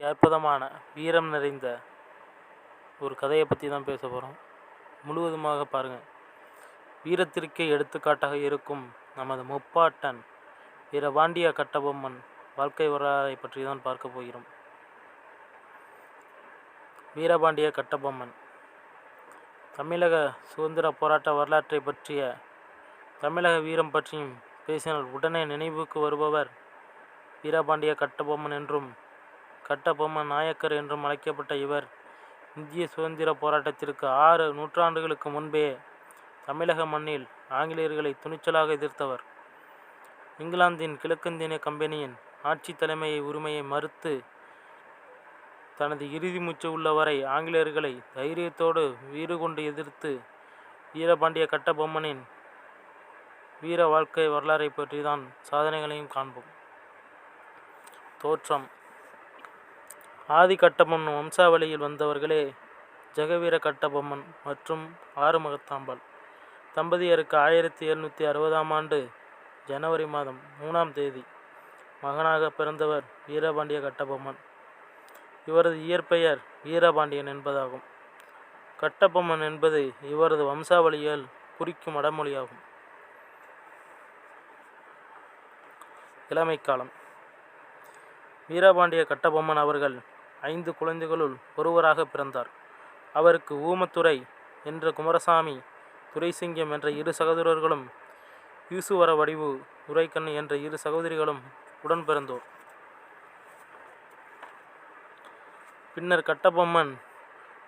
அற்புதமான வீரம் நிறைந்த ஒரு கதையை பற்றி தான் பேச போகிறோம் முழுவதுமாக பாருங்கள் வீரத்திற்கே எடுத்துக்காட்டாக இருக்கும் நமது முப்பாட்டன் வீரபாண்டிய கட்டபொம்மன் வாழ்க்கை வரலாறை பற்றி தான் பார்க்க போகிறோம். வீரபாண்டிய கட்டபொம்மன். தமிழக சுதந்திர போராட்ட வரலாற்றை பற்றிய தமிழக வீரம் பற்றியும் பேசினால் உடனே நினைவுக்கு வருபவர் வீரபாண்டிய கட்டபொம்மன் என்றும் கட்டபொம்மன் நாயக்கர் என்றும் அழைக்கப்பட்ட இவர் இந்திய சுதந்திர போராட்டத்திற்கு ஆறு நூற்றாண்டுகளுக்கு முன்பே தமிழக மண்ணில் ஆங்கிலேயர்களை துணிச்சலாக எதிர்த்தவர். இங்கிலாந்தின் கிழக்கிந்திய கம்பெனியின் ஆட்சி தலைமையை உரிமையை மறுத்து தனது இறுதி மூச்சு உள்ளவரை ஆங்கிலேயர்களை தைரியத்தோடு வீறு கொண்டு எதிர்த்து வீரபாண்டிய கட்டபொம்மனின் வீர வாழ்க்கை வரலாறை பற்றி தான் சாதனைகளையும் காண்போம். தோற்றம். ஆதி கட்டபொம்மன் வம்சாவளியில் வந்தவர்களே ஜெகவீர கட்டபொம்மன் மற்றும் ஆறுமுகத்தாம்பாள். தம்பதியருக்கு ஆயிரத்தி எழுநூற்றி அறுபதாம் ஆண்டு ஜனவரி மாதம் மூணாம் தேதி மகனாக பிறந்தவர் வீரபாண்டிய கட்டபொம்மன் இவரது இயற்பெயர் வீரபாண்டியன் என்பதாகும். கட்டபொம்மன் என்பது இவரது வம்சாவளியால் குறிக்கும் அடமொழியாகும். இளமை காலம் வீரபாண்டிய கட்டபொம்மன் அவர்கள் ஐந்து குழந்தைகளுள் ஒருவராக பிறந்தார். அவருக்கு ஊமத்துறை என்ற குமரசாமி துரைசிங்கம் என்ற இரு சகோதரர்களும் யூசுவர வடிவு உரைக்கண்ணு என்ற இரு சகோதரிகளும் உடன் பிறந்தோர். பின்னர் கட்டபொம்மன்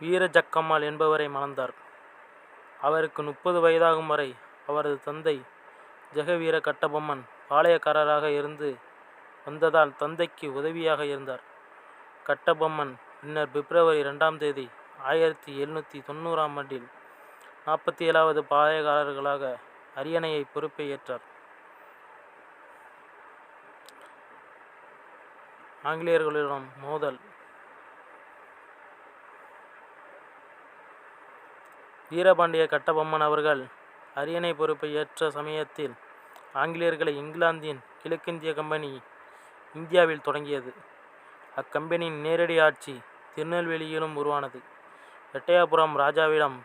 வீரஜக்கம்மாள் என்பவரை மணந்தார். அவருக்கு முப்பது வயதாகும் வரை அவரது தந்தை ஜெகவீர கட்டபொம்மன் பாளையக்காரராக இருந்து வந்ததால் தந்தைக்கு உதவியாக இருந்தார். கட்டபொம்மன் பின்னர் பிப்ரவரி ரெண்டாம் தேதி ஆயிரத்தி எழுநூற்றி தொண்ணூறாம் ஆண்டில் நாற்பத்தி ஏழாவது பாளையக்காரர்களாக அரியணையை பொறுப்பை ஏற்றார் ஆங்கிலேயர்களிடம் மோதல். வீரபாண்டிய கட்டபொம்மன் அவர்கள் அரியணை பொறுப்பை ஏற்ற சமயத்தில் ஆங்கிலேயர்களை இங்கிலாந்தின் கிழக்கிந்திய கம்பெனி இந்தியாவில் தொடங்கியது. அக்கம்பெனியின் நேரடி ஆட்சி திருநெல்வேலியிலும் உருவானது. எட்டயாபுரம் ராஜாவிடம்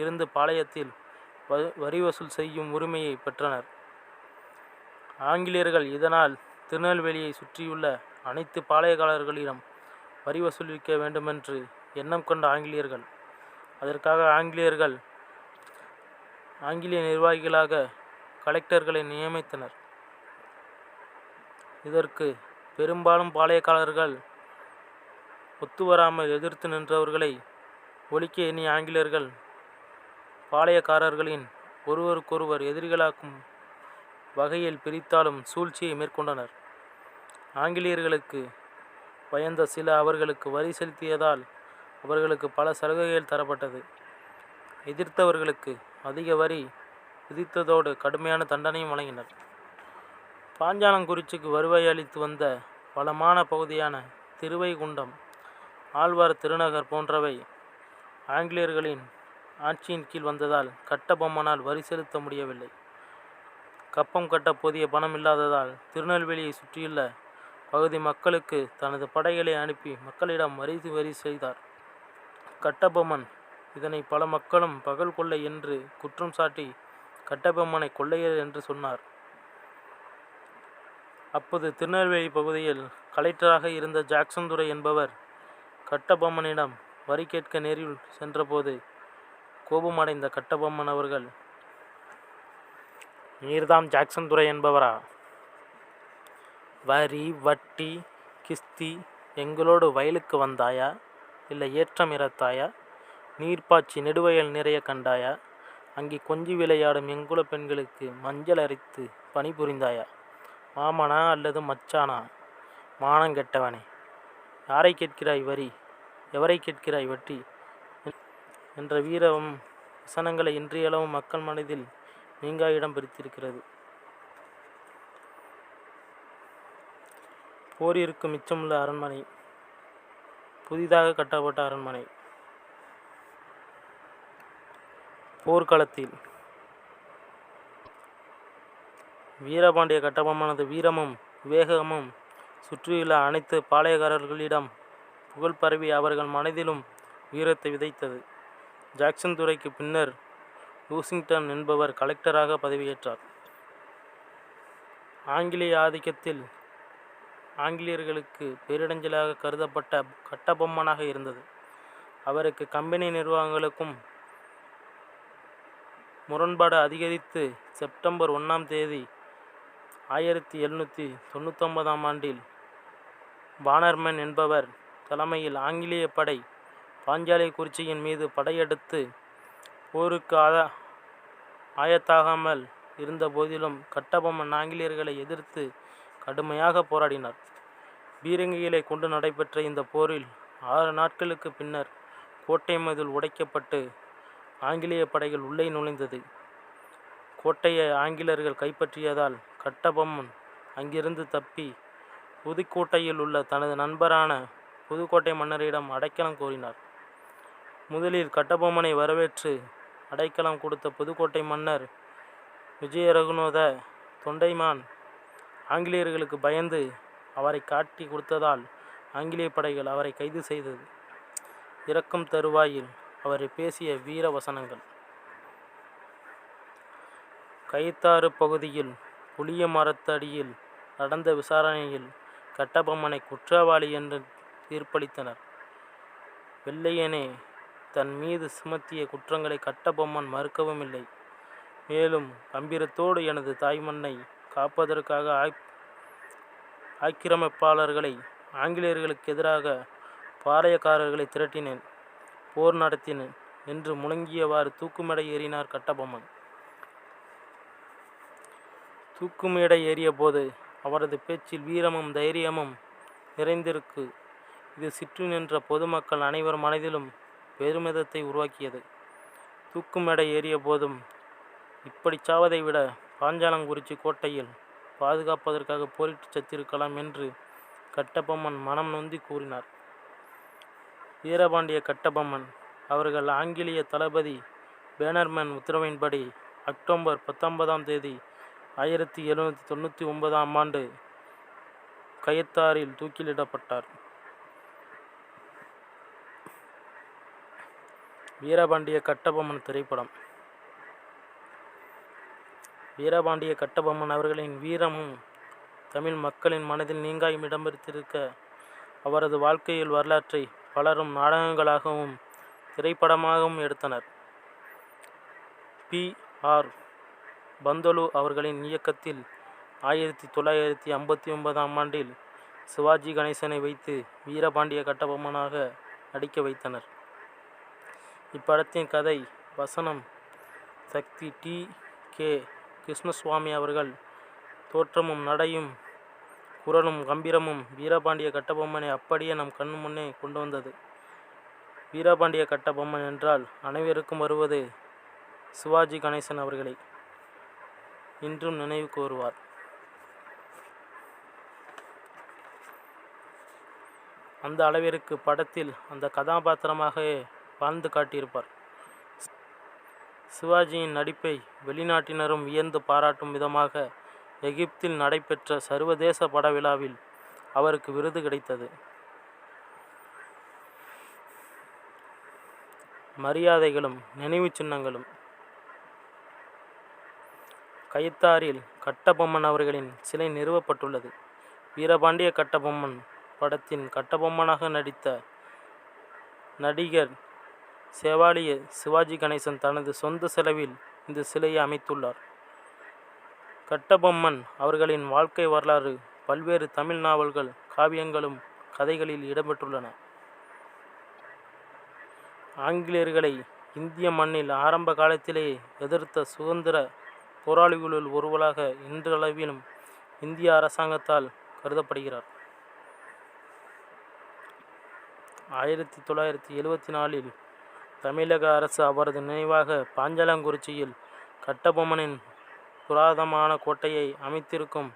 இருந்து பாளையத்தில் வரி வசூல் செய்யும் உரிமையை பெற்றனர். ஆங்கிலேயர்கள் இதனால் திருநெல்வேலியை சுற்றியுள்ள அனைத்து பாளையக்காரர்களிடம் வரி வசூலிக்க வேண்டுமென்று எண்ணம் கொண்ட ஆங்கிலேயர்கள். அதற்காக ஆங்கிலேயர்கள் ஆங்கிலேய நிர்வாகிகளாக கலெக்டர்களை நியமித்தனர். இதற்கு பெரும்பாலும் பாளையக்காரர்கள் ஒத்துவராமல் எதிர்த்து நின்றவர்களை ஒழிக்க எண்ணி ஆங்கிலேயர்கள் பாளையக்காரர்களின் ஒருவருக்கொருவர் எதிரிகளாக்கும் வகையில் பிரித்தாலும் சூழ்ச்சியை மேற்கொண்டனர். ஆங்கிலேயர்களுக்கு பயந்த சில அவர்களுக்கு வரி செலுத்தியதால் அவர்களுக்கு பல சலுகைகள் தரப்பட்டது. எதிர்த்தவர்களுக்கு அதிக வரி விதித்ததோடு கடுமையான தண்டனையும் வழங்கினர். பாஞ்சாலங்குறிச்சிக்கு வருவாய் அளித்து வந்த வளமான பகுதியான திருவைகுண்டம் ஆழ்வார் திருநகர் போன்றவை ஆங்கிலேயர்களின் ஆட்சியின் கீழ் வந்ததால் கட்டபொம்மனால் வரி செலுத்த முடியவில்லை. கப்பம் கட்ட போதிய பணம் இல்லாததால் திருநெல்வேலியை சுற்றியுள்ள பகுதி மக்களுக்கு தனது படைகளை அனுப்பி மக்களிடம் வரி வரி செய்தார். கட்டபொம்மன் இதனை பல மக்களும் பகல் கொள்ளை என்று குற்றம் சாட்டி கட்டபொம்மனை கொள்ளையர் என்று சொன்னார். அப்போது திருநெல்வேலி பகுதியில் கலெக்டராக இருந்த ஜாக்சன் துரை என்பவர் கட்டபொம்மனிடம் வரி கேட்க நேரில் சென்றபோது கோபமடைந்த கட்டபொம்மன் அவர்கள் நீர்தாம் ஜாக்சன் துரை என்பவரா? வரி வட்டி கிஸ்தி எங்களோடு வயலுக்கு வந்தாயா? இல்லை ஏற்றம் இறத்தாயா? நீர்ப்பாய்ச்சி நெடுவயல் நிறைய கண்டாயா? அங்கே கொஞ்சி விளையாடும் எங்குல பெண்களுக்கு மஞ்சள் அரைத்து பணிபுரிந்தாயா மாமனா அல்லது மச்சானா? மானங்கெட்டவனே யாரை கேட்கிறாய் வரி? எவரை கேட்கிறாய் வட்டி? என்ற வீரம் வசனங்களை இன்றையளவும் மக்கள் மனதில் நீங்கா இடம் பிடித்திருக்கிறது போரிற்கு மிச்சமுள்ள அரண்மனை புதிதாக கட்டப்பட்ட அரண்மனை. போர்க்களத்தில் வீரபாண்டிய கட்டபொம்மனது வீரமும் விவேகமும் சுற்றியுள்ள அனைத்து பாளையக்காரர்களிடம் புகழ் பரவி அவர்கள் மனதிலும் உயரத்தை விதைத்தது. ஜாக்சன் துரைக்கு பின்னர் லூசிங்டன் என்பவர் கலெக்டராக பதவியேற்றார். ஆங்கிலேய ஆதிக்கத்தில் ஆங்கிலேயர்களுக்கு பேரிடஞ்சலாக கருதப்பட்ட கட்டபொம்மனாக இருந்தது. அவருக்கு கம்பெனி நிர்வாகங்களுக்கும் முரண்பாடு அதிகரித்து செப்டம்பர் ஒன்றாம் தேதி ஆயிரத்தி எழுநூற்றி தொண்ணூத்தொன்பதாம் ஆண்டில் பானர்மன் என்பவர் தலைமையில் ஆங்கிலேய படை பாஞ்சாலை குறிச்சியின் மீது படையெடுத்து போருக்கு ஆயத்தாகாமல் இருந்த போதிலும் கட்டபொம்மன் ஆங்கிலேயர்களை எதிர்த்து கடுமையாக போராடினார். பீரங்கிகளை கொண்டு நடைபெற்ற இந்த போரில் ஆறு நாட்களுக்கு பின்னர் கோட்டை மதில் உடைக்கப்பட்டு ஆங்கிலேய படைகள் உள்ளே நுழைந்தது. கோட்டையை ஆங்கிலேயர்கள் கைப்பற்றியதால் கட்டபொம்மன் அங்கிருந்து தப்பி புதுக்கோட்டையில் உள்ள தனது நண்பரான புதுக்கோட்டை மன்னரிடம் அடைக்கலம் கோரினார். முதலில் கட்டபொம்மனை வரவேற்று அடைக்கலம் கொடுத்த புதுக்கோட்டை மன்னர் விஜய ரகுநாத தொண்டைமான் ஆங்கிலேயர்களுக்கு பயந்து அவரை காட்டி கொடுத்ததால் ஆங்கிலேய படைகள் அவரை கைது செய்தது. இறக்கும் தருவாயில் அவரை பேசிய வீர வசனங்கள். கைத்தாறு பகுதியில் புளிய மரத்தடியில் நடந்த விசாரணையில் கட்டபொம்மனை குற்றவாளி என்று தீர்ப்பளித்தனர். வெள்ளையனே தன் மீது சுமத்திய குற்றங்களை கட்டபொம்மன் மறுக்கவும் இல்லை மேலும் கம்பீரத்தோடு எனது தாய்மண்ணை காப்பதற்காக ஆக்கிரமிப்பாளர்களை ஆங்கிலேயர்களுக்கு எதிராக பாளையக்காரர்களை திரட்டினேன். போர் நடத்தினேன் என்று முழங்கியவாறு தூக்குமிடை ஏறினார் கட்டபொம்மன். தூக்குமேடை ஏறிய போது அவரது பேச்சில் வீரமும் தைரியமும் நிறைந்திருக்கு. இது சிற்று நின்ற பொதுமக்கள் அனைவர் மனதிலும் பெருமிதத்தை உருவாக்கியது. தூக்குமேடை ஏறிய போதும் இப்படி சாவதை விட பாஞ்சாலங்குறிச்சி கோட்டையில் பாதுகாப்பதற்காக போரிட்டு செத்திருக்கலாம் என்று கட்டபொம்மன் மனம் நொந்தி கூறினார். வீரபாண்டிய கட்டபொம்மன் அவர்கள் ஆங்கிலேய தளபதி பேனர்மேன் உத்தரவின்படி அக்டோபர் பத்தொன்பதாம் தேதி ஆயிரத்தி எழுநூற்றி தொண்ணூற்றி ஒன்பதாம் ஆண்டு கயத்தாரில் தூக்கிலிடப்பட்டார். வீரபாண்டிய கட்டபொம்மன் திரைப்படம். வீரபாண்டிய கட்டபொம்மன் அவர்களின் வீரமும் தமிழ் மக்களின் மனதில் நீங்காயும் இடம்பெற்றிருக்க அவரது வாழ்க்கையில் வரலாற்றை பலரும் நாடகங்களாகவும் திரைப்படமாகவும் எடுத்தனர். பி. ஆர். பந்தலு அவர்களின் இயக்கத்தில் ஆயிரத்தி தொள்ளாயிரத்தி ஐம்பத்தி ஒன்பதாம் ஆண்டில் சிவாஜி கணேசனை வைத்து வீரபாண்டிய கட்டபொம்மனாக நடிக்க வைத்தனர். இப்படத்தின் கதை வசனம் சக்தி டி. கே. கிருஷ்ணசுவாமி அவர்கள். தோற்றமும் நடையும் குரலும் கம்பீரமும் வீரபாண்டிய கட்டபொம்மனை அப்படியே நம் கண் முன்னே கொண்டு வந்தது. வீரபாண்டிய கட்டபொம்மன் என்றால் அனைவருக்கும் வருவது சிவாஜி கணேசன் அவர்களை. இன்றும் நினைவு கூறுவார். அந்த அளவிற்கு படத்தில் அந்த கதாபாத்திரமாக வாழ்ந்து காட்டியிருப்பார். சிவாஜியின் நடிப்பை வெளிநாட்டினரும் வியந்து பாராட்டும் விதமாக எகிப்தில் நடைபெற்ற சர்வதேச பட விழாவில் அவருக்கு விருது கிடைத்தது. மரியாதைகளும் நினைவுச் சின்னங்களும். கயத்தாரில் கட்டபொம்மன் அவர்களின் சிலை நிறுவப்பட்டுள்ளது. வீரபாண்டிய கட்டபொம்மன் படத்தின் கட்டபொம்மனாக நடித்த நடிகர் சேவாலிய சிவாஜி கணேசன் தனது சொந்த செலவில் இந்த சிலையை அமைத்துள்ளார். கட்டபொம்மன் அவர்களின் வாழ்க்கை வரலாறு பல்வேறு தமிழ் நாவல்கள் காவியங்களும் கதைகளில் இடம்பெற்றுள்ளன. ஆங்கிலேயர்களை இந்திய மண்ணில் ஆரம்ப காலத்திலேயே எதிர்த்த சுதந்திர போராளிகளுள் ஒருவராக இன்றளவிலும் இந்திய அரசாங்கத்தால் கருதப்படுகிறார். ஆயிரத்தி தொள்ளாயிரத்தி எழுவத்தி நாலில் தமிழக அரசு அவரது நினைவாக பாஞ்சாலங்குறிச்சியில் கட்டபொம்மனின் புராதமான கோட்டையை அமைத்திருக்கும்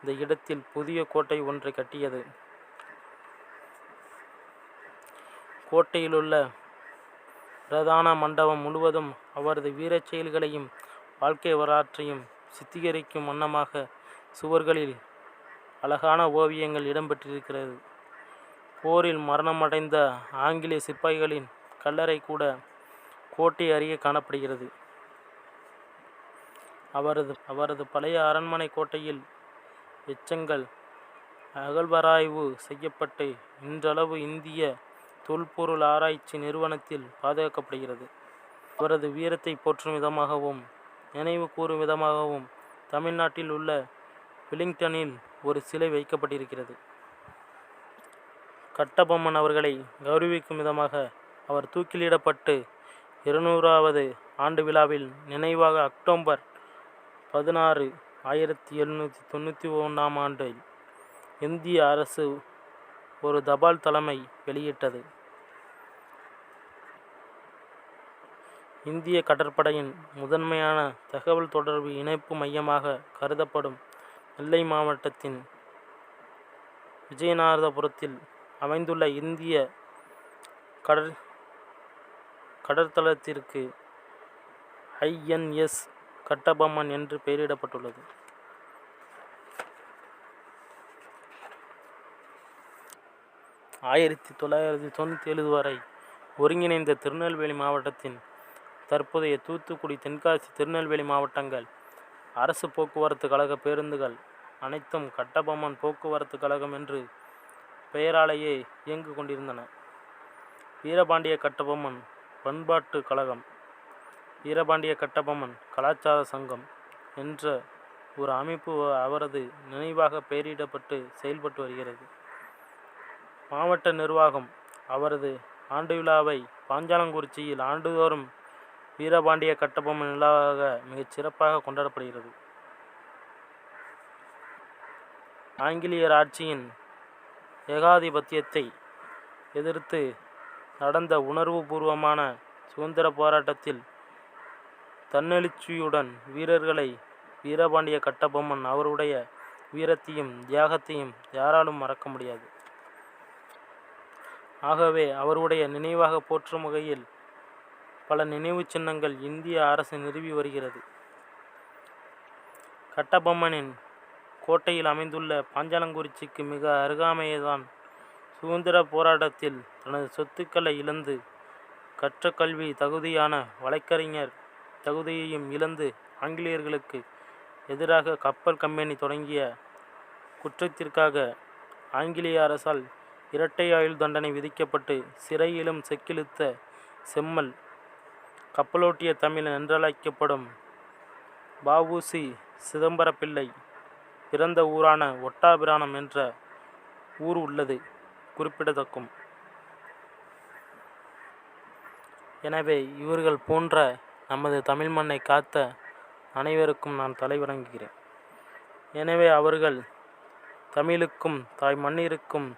இந்த இடத்தில் புதிய கோட்டை ஒன்றை கட்டியது. கோட்டையிலுள்ள பிரதான மண்டபம் முழுவதும் அவரது வீரச் செயல்களையும் வாழ்க்கை வரலாற்றையும் சித்திகரிக்கும் வண்ணமாக சுவர்களில் அழகான ஓவியங்கள் இடம்பெற்றிருக்கிறது. போரில் மரணமடைந்த ஆங்கிலேய சிப்பாய்களின் கல்லறை கூட கோட்டை அருகே காணப்படுகிறது. அவரது அவரது பழைய அரண்மனை கோட்டையில் எச்சங்கள் அகழ்வராய்வு செய்யப்பட்டு இன்றளவு இந்திய தொல்பொருள் ஆராய்ச்சி நிறுவனத்தில் பாதுகாக்கப்படுகிறது. அவரது வீரத்தை போற்றும் விதமாகவும் நினைவு கூறும் விதமாகவும் தமிழ்நாட்டில் உள்ள வெலிங்டனில் ஒரு சிலை வைக்கப்பட்டிருக்கிறது. கட்டபொம்மன் அவர்களை கௌரவிக்கும் விதமாக அவர் தூக்கிலிடப்பட்டு இருநூறாவது ஆண்டு விழாவில் நினைவாக அக்டோபர் பதினாறு ஆயிரத்தி எழுநூற்றி தொண்ணூற்றி ஒன்றாம் ஆண்டில் இந்திய அரசு ஒரு தபால் தலைமை வெளியிட்டது. இந்திய கடற்படையின் முதன்மையான தகவல் தொடர்பு இணைப்பு மையமாக கருதப்படும் நெல்லை மாவட்டத்தின் விஜயநாதபுரத்தில் அமைந்துள்ள இந்திய கடற் கடற்தளத்திற்கு ஐஎன்எஸ் கட்டபொம்மன் என்று பெயரிடப்பட்டுள்ளது. ஆயிரத்தி தொள்ளாயிரத்தி தொண்ணூற்றி ஏழு வரை ஒருங்கிணைந்த திருநெல்வேலி மாவட்டத்தின் தற்போதைய தூத்துக்குடி தென்காசி திருநெல்வேலி மாவட்டங்கள் அரசு போக்குவரத்து கழக பேருந்துகள் அனைத்தும் கட்டபொம்மன் போக்குவரத்து கழகம் என்று பெயராலேயே இயங்கு கொண்டிருந்தன. வீரபாண்டிய கட்டபொம்மன் பண்பாட்டு கழகம் வீரபாண்டிய கட்டபொம்மன் கலாச்சார சங்கம் என்ற ஒரு அமைப்பு அவரது நினைவாக பெயரிடப்பட்டு செயல்பட்டு வருகிறது. மாவட்ட நிர்வாகம் அவரது ஆண்டு விழாவை பாஞ்சாலங்குறிச்சியில் ஆண்டுதோறும் வீரபாண்டிய கட்டபொம்மன் விழாவாக மிகச் சிறப்பாக கொண்டாடப்படுகிறது. ஆங்கிலேயர் ஆட்சியின் ஏகாதிபத்தியத்தை எதிர்த்து நடந்த உணர்வுபூர்வமான சுதந்திர போராட்டத்தில் தன்னெழுச்சியுடன் வீரர்களை வீரபாண்டிய கட்டபொம்மன் அவருடைய வீரத்தையும் தியாகத்தையும் யாராலும் மறக்க முடியாது. ஆகவே அவருடைய நினைவாக போற்றும் வகையில் பல நினைவு சின்னங்கள் இந்திய அரசு நிறுவி வருகிறது. கட்டபொம்மனின் கோட்டையில் அமைந்துள்ள பாஞ்சாலங்குறிச்சிக்கு மிக அருகாமையேதான் சுதந்திர போராட்டத்தில் தனது சொத்துக்களை இழந்து கற்ற கல்வி தகுதியான வழக்கறிஞர் தகுதியையும் இழந்து ஆங்கிலேயர்களுக்கு எதிராக கப்பல் கம்பெனி தொடங்கிய குற்றத்திற்காக ஆங்கிலேய அரசால் இரட்டை ஆயுள் தண்டனை விதிக்கப்பட்டு சிறையிலும் செக்கிழுத்த செம்மல் கப்பலோட்டிய தமிழன் என்றழைக்கப்படும் வஉசி சிதம்பரப்பிள்ளை பிறந்த ஊரான ஒட்டாபிரானம் என்ற ஊர் உள்ளது. குறிப்பிடத்தக்கும். எனவே இவர்கள் போன்ற நமது தமிழ் மண்ணை காத்த அனைவருக்கும் நான் தலை வணங்குகிறேன். எனவே அவர்கள் தமிழுக்கும் தாய் மண்ணிற்கும்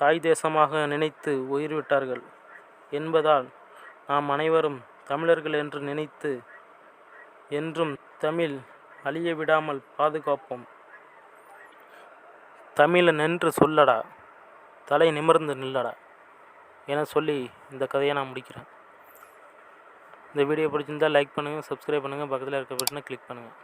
தாய் தேசமாக நினைத்து உயிர் விட்டார்கள் என்பதால் நாம் அனைவரும் தமிழர்கள் என்று நினைத்து என்றும் தமிழ் அழிய விடாமல் பாதுகாப்போம். தமிழன் என்று சொல்லடா. தலை நிமிர்ந்து நில்லடா என சொல்லி இந்த கதையை நான் முடிக்கிறேன். இந்த வீடியோ பிடிச்சிருந்தால் லைக் பண்ணுங்கள் சப்ஸ்கிரைப் பண்ணுங்கள் பக்கத்தில் இருக்க பட்டனை கிளிக் பண்ணுங்கள்